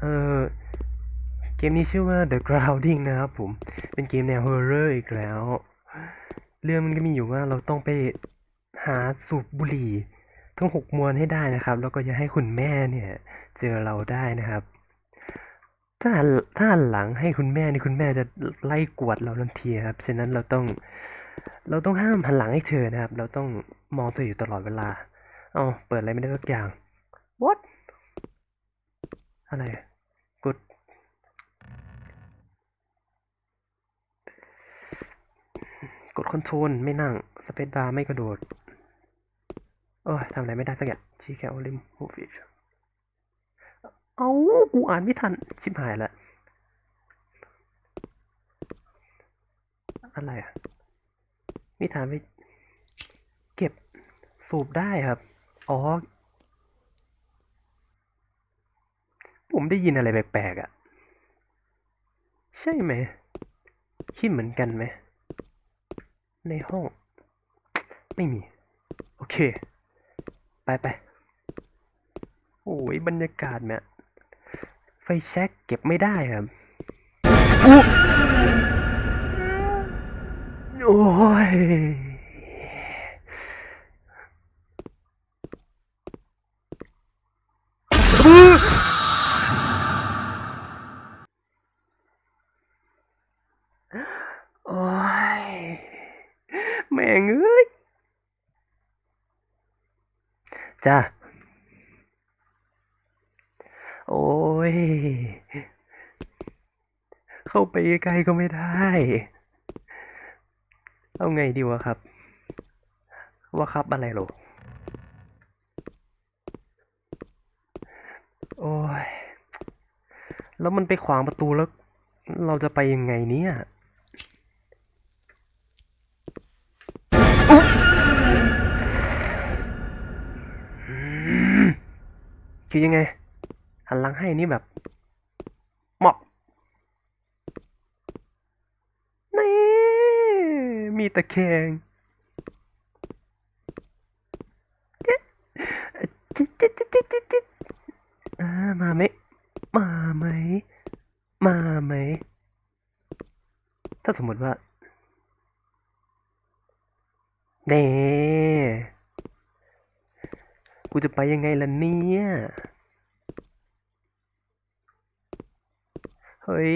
เออเกมนี้ชื่อว่า The Grounding นะครับผม เป็นเกมแนว Horror อีกแล้ว เรื่องมันก็มีอยู่ว่าเราต้องไปหาสูบบุหรี่ทั้งหกมวนให้ได้นะครับ แล้วก็อย่าให้คุณแม่เนี่ย เจอเราได้นะครับ ถ้าถ้าหันหลังให้คุณแม่นี่คุณแม่จะไล่กวดเราทันทีครับ ฉะนั้นเราต้อง เราต้องห้ามหันหลังให้เธอนะครับ เราต้องมองเธออยู่ตลอดเวลา เอาเปิดอะไรไม่ได้สักอย่าง what อะไรอะกด กดคอนโทรลไม่นั่ง สเปซบาร์ไม่กระโดดโอ้ยทำอะไรไม่ได้สักอย่างชี้แค่อลิมฮูฟิชเอากูอ่านไม่ทัน ชิบหายละอะไรอะนิทานไม่เก็บสูบได้ครับ อ๋อ ผมได้ยินอะไรแปลกๆอะ ใช่ไหมคิดเหมือนกันไหม ในห้อง ไม่มี โอเค ไปไปโอ้ยบรรยากาศเนี่ยไฟแช็กเก็บไม่ได้ครับโอ้ยโอ้ งเอ้ยจ้าโอ้ย เข้าไปใกล้ก็ไม่ได้ เอาไงดีวะครับ ว่าครับอะไรหรอโอ้ย แล้วมันไปขวางประตูแล้ว เราจะไปยังไงเนี่ย คือยังไง หันหลังให้นี่แบบเหมอบนี่มีตะแคงจิจิจิจิจิจิมาไหม มาไหม มาไหม ถ้าสมมติว่าเน่ กูจะไปยังไงล่ะเนี่ย เฮ้ย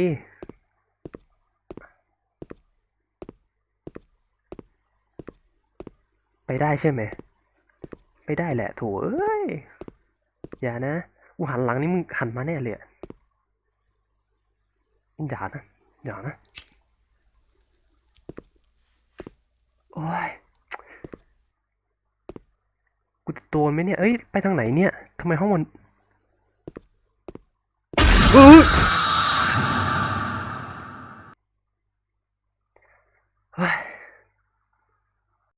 ไปได้ใช่ไหม ไปได้แหละโถเอ้ย อย่านะกูหันหลังนี่มึงหันมาแน่เลยอะอย่านะ อย่านะ โอ้ย กูจะโดนไหมเนี่ย เอ้ย ไปทางไหนเนี่ยทำไมห้องมันเออ